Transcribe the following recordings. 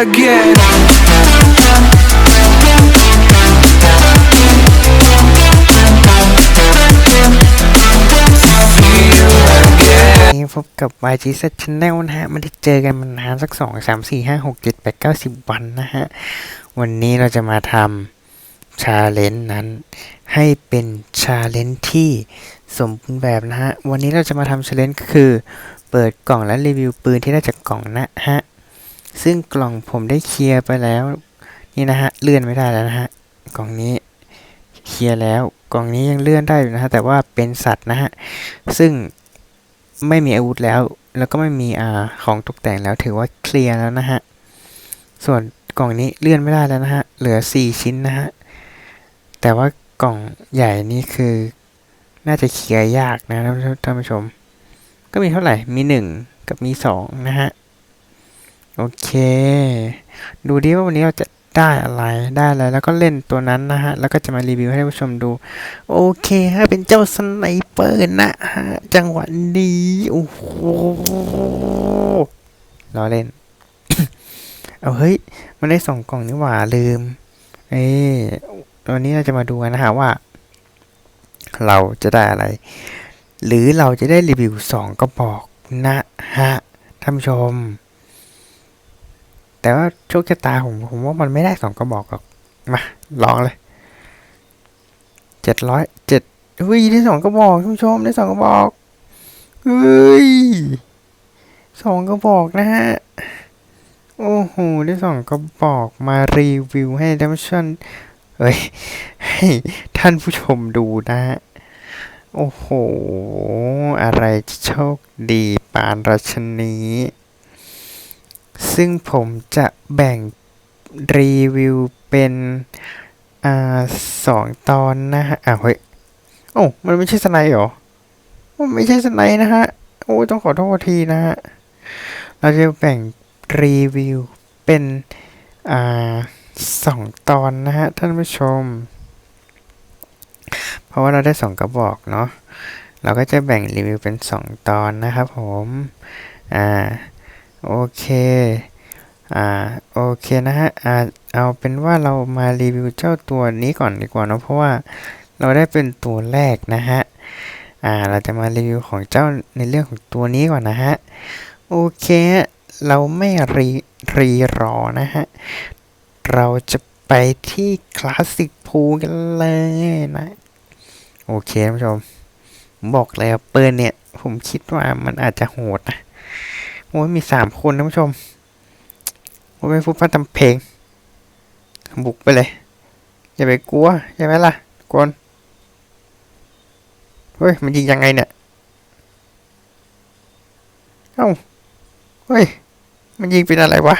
again. See you again. พบกับ YG Set Channel นะฮะ ไม่ได้เจอกันมานานสักสองสามสี่ห้าหกเจ็ดแปดเก้าสิบวันนะฮะ วันนี้เราจะมาทำชาเลนจ์นั้น ให้เป็นชาเลนจ์ที่สมบูรณ์แบบนะฮะ วันนี้เราจะมาทำชาเลนจ์คือเปิดกล่องและรีวิวปืนที่ได้จากกล่องนะฮะ ซึ่งกล่องผมได้เคลียร์ไปแล้ว นี่นะฮะเลื่อนไม่ได้แล้วนะฮะกล่องนี้เคลียร์แล้ว กล่องนี้ยังเลื่อนได้อยู่นะฮะแต่ว่าเป็นสัตว์นะฮะซึ่งไม่มีอาวุธแล้ว แล้วก็ไม่มีอ่าของตกแต่งแล้วถือว่าเคลียร์แล้วนะฮะส่วนกล่องนี้เลื่อนไม่ได้แล้วนะฮะเหลือสี่ชิ้นนะฮะแต่ว่ากล่องใหญ่นี่คือน่าจะเคลียร์ยากนะท่านท่านผู้ชม ก็มีเท่าไหร่มีหนึ่งกับมีสองนะฮะ โอเค ดูดิว่าวันนี้เราจะได้อะไรได้อะไรแล้วก็เล่นตัวนั้นนะฮะ แล้วก็จะมารีวิวให้ท่านผู้ชมดู โอเคฮะเป็นเจ้าสไนเปอร์นะฮะ จังหวะนี้โอ้โหรอเล่น เอาเฮ้ย มันได้สองกล่องนี่หว่าลืม เอ้วันนี้เราจะมาดูกันนะฮะว่า เราจะได้อะไร หรือเราจะได้รีวิวสองกระบอกนะฮะท่านผู้ชม แต่ว่าโชคชะตาผมผมว่ามันไม่ได้สองกระบอกหรอก มา ลองเลยเจ็ดร้อยเจ็ดเฮ้ยได้สองกระบอกท่านผู้ชมได้สองกระบอกเฮ้ยสองกระบอกนะฮะ โอ้โหได้สองกระบอกมารีวิวให้ท่านผู้ชมเอ้ยให้ท่านผู้ชมดูนะฮะโอ้โห อะไรโชคดีปานราชนี ซึ่งผมจะแบ่งรีวิวเป็น อ่าสองตอนนะฮะ อ่าเฮ้ย โอ้ มันไม่ใช่สไนด์เหรอ มันไม่ใช่สไนด์นะฮะ โอ้ยต้องขอโทษทีนะฮะ เราจะแบ่งรีวิวเป็น อ่าสองตอนนะฮะ ท่านผู้ชม เพราะว่าเราได้สองกระบอกเนาะ เราก็จะแบ่งรีวิวเป็นสองตอนนะครับผม อ่า โอเค อ่า โอเคนะฮะ อ่า เอาเป็นว่าเรามารีวิวเจ้าตัวนี้ก่อนดีกว่าเนอะเพราะว่าเราได้เป็นตัวแรกนะฮะ อ่า เราจะมารีวิวของเจ้าในเรื่องของตัวนี้ก่อนนะฮะ โอเค เราไม่รีรีรอนะฮะ เราจะไปที่คลาสสิกพูกันเลยนะ โอเคท่านผู้ชม บอกเลยว่าปืนเนี่ย ผมคิดว่ามันอาจจะโหดนะ โอ้ยมีสามคนท่านผู้ชมโอ้ยฟูฟ้าทำเพลง บุกไปเลย อย่าไปกลัว ใช่ไหมล่ะกวนเฮ้ย มันยิงยังไงเนี่ย เอ้า เฮ้ย มันยิงเป็นอะไรวะ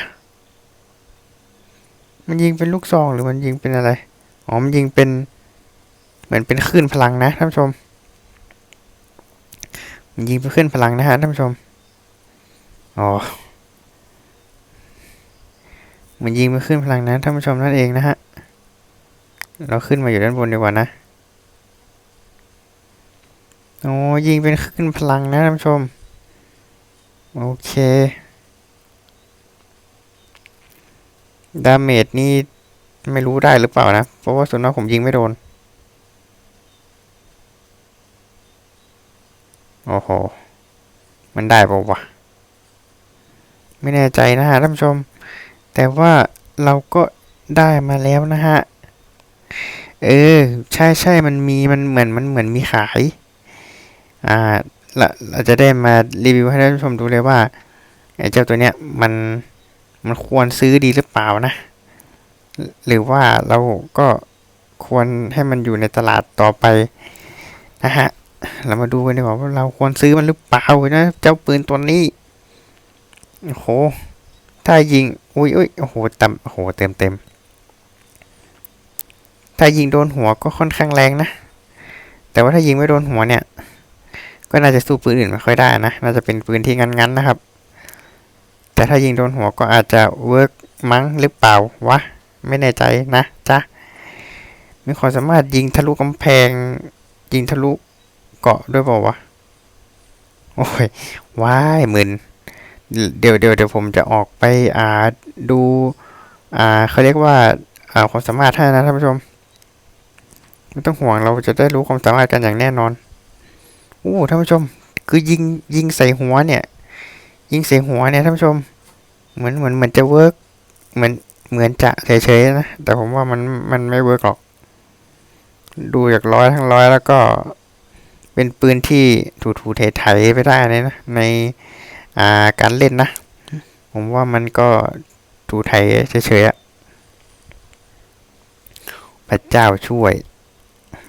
มันยิงเป็นลูกซองหรือมันยิงเป็นอะไร อ๋อ มันยิงเป็น เหมือนเป็นคลื่นพลังนะท่านผู้ชม มันยิงเป็นคลื่นพลังนะฮะท่านผู้ชม อ๋อ มันยิงไปขึ้นพลังนะท่านผู้ชมนั่นเองนะฮะ เราขึ้นมาอยู่ด้านบนดีกว่านะโอ้ยิงเป็นขึ้นพลังนะท่านผู้ชม โอเค ดาเมจนี่ไม่รู้ได้หรือเปล่านะ เพราะว่าส่วนมากผมยิงไม่โดน โอ้โห มันได้ป่าวะ ไม่แน่ใจนะฮะท่านผู้ชม แต่ว่าเราก็ได้มาแล้วนะฮะ เออ ใช่ใช่มันมีมันเหมือนมันเหมือนมีขาย อ่าเราเราจะได้มารีวิวให้ท่านผู้ชมดูเลยว่าไอ้เจ้าตัวเนี้ยมันมันควรซื้อดีหรือเปล่านะ หรือว่าเราก็ควรให้มันอยู่ในตลาดต่อไปนะฮะ เรามาดูกันดีกว่าว่าเราควรซื้อมันหรือเปล่านะ เจ้าปืนตัวนี้ โอ้โห ถ้ายิง อุ้ยอุ้ยโอ้โหต็มโอ้โห เต็มเต็มถ้ายิงโดนหัวก็ค่อนข้างแรงนะ แต่ว่าถ้ายิงไม่โดนหัวเนี่ย ก็น่าจะสู้ปืนอื่นไม่ค่อยได้นะ น่าจะเป็นปืนที่งั้นๆนะครับ แต่ถ้ายิงโดนหัวก็อาจจะเวิร์กมั้งหรือเปล่าวะ ไม่แน่ใจนะจ๊ะ มีความสามารถยิงทะลุกำแพง ยิงทะลุเกาะด้วยเปล่าวะ โอ้ยว้ายหมื่น เดี๋ยวเดี๋ยวเดี๋ยวผมจะออกไปอ่าดูอ่าเขาเรียกว่าอ่าความสามารถให้นะท่านผู้ชมไม่ต้องห่วงเราจะได้รู้ความสามารถกันอย่างแน่นอนโอ้ท่านผู้ชม คือยิงยิงใส่หัวเนี่ย ยิงใส่หัวเนี่ยท่านผู้ชม เหมือนเหมือนเหมือนจะเวิร์กเหมือนเหมือนจะเฉยๆนะแต่ผมว่ามันมันไม่เวิร์กหรอก ดูจากร้อยทั้งร้อยแล้วก็เป็นปืนที่ถูถูๆไถไปได้เลยนะใน อ่าการเล่นนะ ผมว่ามันก็ถูไถเฉยๆอะพระเจ้าช่วย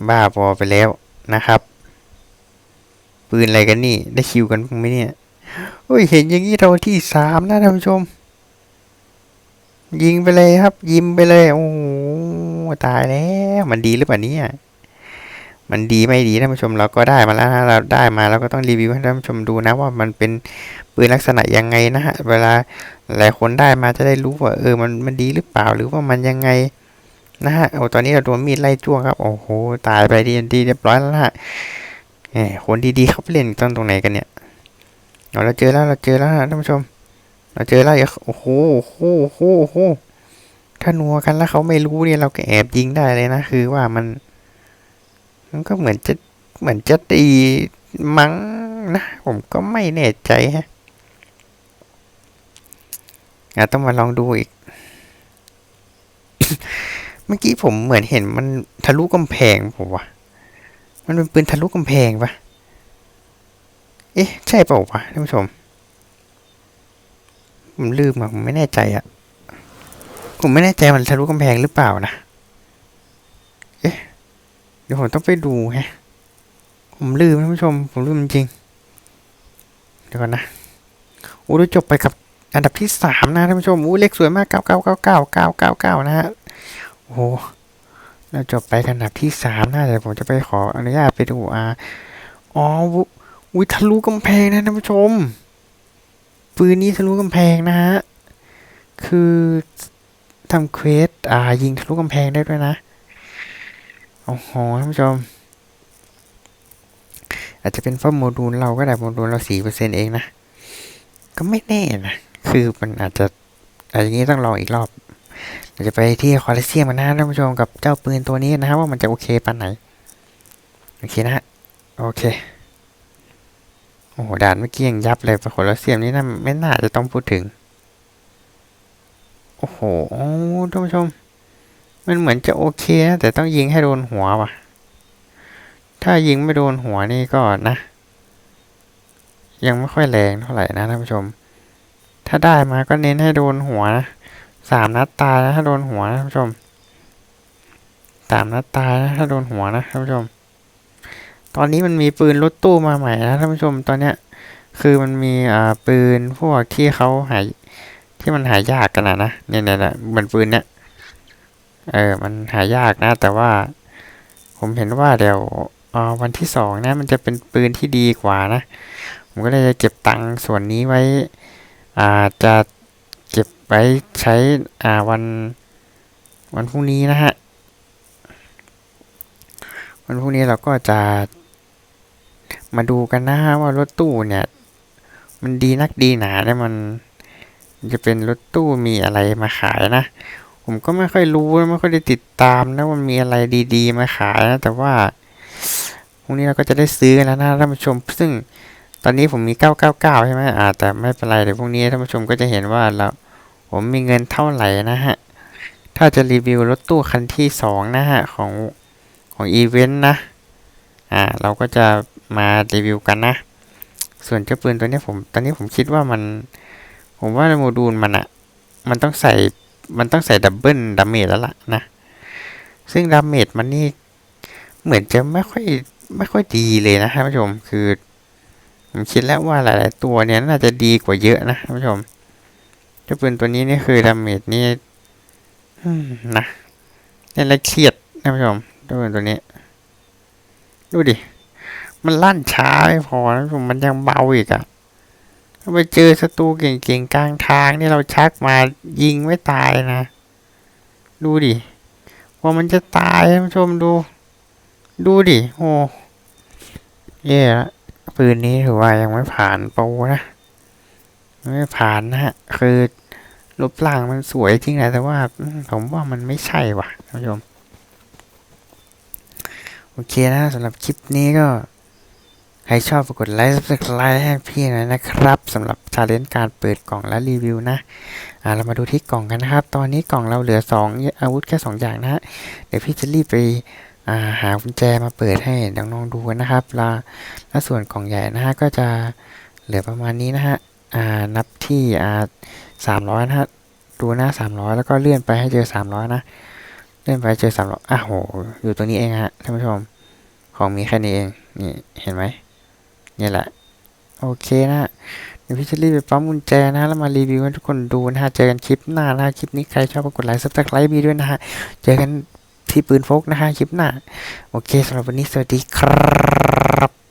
บ้าบอไปแล้วนะครับ ปืนอะไรกันนี่ ได้คิวกันไหมเนี่ยโอ้ยเห็นอย่างนี้เราที่สามนะท่านผู้ชม ยิงไปเลยครับ ยิมไปเลย โอ้ตายแล้ว มันดีหรือเปล่าเนี่ย มันดีไม่ดีท่านผู้ชมเราก็ได้มาแล้วนะเราได้มาเราก็ต้องรีวิวให้ท่านผู้ชมดูนะว่ามันเป็นปืนลักษณะยังไงนะฮะเวลาหลายคนได้มาจะได้รู้ว่าเออมันมันดีหรือเปล่าหรือว่ามันยังไงนะฮะโอ้ตอนนี้เราโดนมีดไล่จ้วงครับโอ้โหตายไปดีดีเรียบร้อยแล้วฮะแหมคนดีๆเขาไปเล่นต้นตรงไหนกันเนี่ยเราเจอแล้วเราเจอแล้วท่านผู้ชม เราเจอแล้วโอ้โหโอ้โหโอ้โหโอ้โหถ้านัวกันแล้วเขาไม่รู้เนี่ยเราก็แอบยิงได้เลยนะคือว่ามัน ก็เหมือนจะเหมือนจะตีมั้งนะ ผมก็ไม่แน่ใจฮะอาต้องมาลองดูอีก เมื่อกี้ผมเหมือนเห็นมันทะลุกำแพงผมวะมันเป็นปืนทะลุกำแพงปะเอ๊ะ ใช่เปล่าวะท่านผู้ชม ผมลืมอะผมไม่แน่ใจอะผมไม่แน่ใจมันทะลุกำแพงหรือเปล่านะ เดี๋ยวผมต้องไปดูฮะ ผมลืมท่านผู้ชม ผมลืมจริง เดี๋ยวก่อนนะโอ้เราจบไปกับอันดับที่สามนะท่านผู้ชมอู้เลขสวยมากเก้าเก้าเก้าเก้าเก้าเก้าเก้านะฮะโอ้โหเราจบไปอันดับที่สามนะเดี๋ยวผมจะไปขออนุญาตไปดูอ่าอ๋อวุอุ้ยทะลุกำแพงนะท่านผู้ชม ปืนนี้ทะลุกำแพงนะฮะคือทำเควสอ่ายิงทะลุกำแพงได้ด้วยนะ โอ้โหท่านผู้ชม อาจจะเป็นเพราะโมดูลเราก็ได้โมดูลเราสี่เปอร์เซ็นเองนะ ก็ไม่แน่นะ คือมันอาจจะอะไรอย่างนี้ต้องลองอีกรอบเราจะไปที่คอลเซียมกันนะท่านผู้ชมกับเจ้าปืนตัวนี้นะครับว่ามันจะโอเคปานไหน โอเคนะฮะ โอเค โอ้โหด่านเมื่อกี้ยังยับเลยคอลเซียมนี่น่าไม่น่าจะต้องพูดถึง โอ้โหท่านผู้ชม มันเหมือนจะโอเคนะแต่ต้องยิงให้โดนหัวว่ะ ถ้ายิงไม่โดนหัวนี่ก็นะ ยังไม่ค่อยแรงเท่าไหร่นะท่านผู้ชม ถ้าได้มาก็เน้นให้โดนหัวนะสามนัดตายนะถ้าโดนหัวนะท่านผู้ชมสามนัดตายนะถ้าโดนหัวนะท่านผู้ชม ตอนนี้มันมีปืนรถตู้มาใหม่นะท่านผู้ชมตอนเนี้ยคือมันมีอ่าปืนพวกที่เขาหายที่มันหายากกันนะนะเนี่ยเนี่ยเนี่ยเหมือนปืนเนี้ย เออ มันหายากนะ แต่ว่า ผมเห็นว่าเดี๋ยววันที่สองนะ มันจะเป็นปืนที่ดีกว่านะ ผมก็เลยจะเก็บตังค์ส่วนนี้ไว้ อ่า จะเก็บไว้ใช้ อ่า วัน วันพรุ่งนี้นะฮะ วันพรุ่งนี้เราก็จะ มาดูกันนะฮะว่ารถตู้เนี่ย มันดีนักดีหนาเนี่ยมัน จะเป็นรถตู้มีอะไรมาขายนะ ผมก็ไม่ค่อยรู้ไม่ค่อยได้ติดตามนะว่ามีอะไรดีๆมาขายนะ แต่ว่าพรุ่งนี้เราก็จะได้ซื้อกันแล้วนะท่านผู้ชม ซึ่งตอนนี้ผมมี 999 ใช่ไหมอ่าแต่ไม่เป็นไรเดี๋ยวพรุ่งนี้ท่านผู้ชมก็จะเห็นว่าเราผมมีเงินเท่าไหร่นะฮะ ถ้าจะรีวิวรถตู้คันที่สองนะฮะ ของของอีเวนต์นะ อ่า เราก็จะมารีวิวกันนะ ส่วนเจ้าปืนตัวนี้ผม ตอนนี้ผมคิดว่ามัน ผมว่าโมดูลมันอะมันต้องใส่ มันต้องใส่ดับเบิลดาเมจแล้วล่ะนะ ซึ่งดาเมจมันนี่เหมือนจะไม่ค่อยไม่ค่อยดีเลยนะท่านผู้ชม คือผมคิดแล้วว่าหลาย ๆ ตัวเนี่ยน่าจะดีกว่าเยอะนะท่านผู้ชมเจ้าปืนตัวนี้นี่คือดาเมจนี่นะเล่นแล้วเครียดท่านผู้ชมเจ้าปืนตัวนี้ ดูดิ มันลั่นช้าไม่พอนะท่านผู้ชมมันยังเบาอีกอะ ถ้าไปเจอศัตรูเก่งๆกลางทางนี่เราชักมายิงไม่ตายนะ ดูดิว่ามันจะตายท่านผู้ชมดู ดูดิโอ้แย่ละปืนนี้ถือว่ายังไม่ผ่านโปรนะไม่ผ่านนะฮะคือรูปร่างมันสวยจริงแหละแต่ว่าผมว่ามันไม่ใช่ว่ะท่านผู้ชม โอเคนะสำหรับคลิปนี้ก็ ใครชอบกดไลค์ subscribe ให้พี่หน่อยนะครับสำหรับชาเลนจ์การเปิดกล่องและรีวิวนะอ่าเรามาดูที่กล่องกันนะครับ ตอนนี้กล่องเราเหลือ 2 อาวุธแค่ 2 อย่างนะฮะเดี๋ยวพี่จะรีบไปอ่าหากุญแจมาเปิดให้น้องๆดูกันนะครับแล้วแล้วส่วนกล่องใหญ่นะฮะก็จะเหลือประมาณนี้นะฮะอ่านับที่อ่าสามร้อยนะฮะดูหน้าสามร้อยแล้วก็เลื่อนไปให้เจอสามร้อยนะเลื่อนไปเจอสามร้อยอะโหอยู่ตรงนี้เองฮะท่านผู้ชมของมีแค่นี้เองนี่เห็นไหม นี่แหละ โอเคนะเดี๋ยวพี่จะรีบไปปั๊มกุญแจนะฮะแล้วมารีวิวให้ทุกคนดูนะฮะ เจอกันคลิปหน้านะฮะคลิปนี้ใครชอบก็กดไลค์ซับสไครต์บีด้วยนะฮะ เจอกันที่ปืนโฟกนะฮะคลิปหน้า โอเคสำหรับวันนี้สวัสดีครับ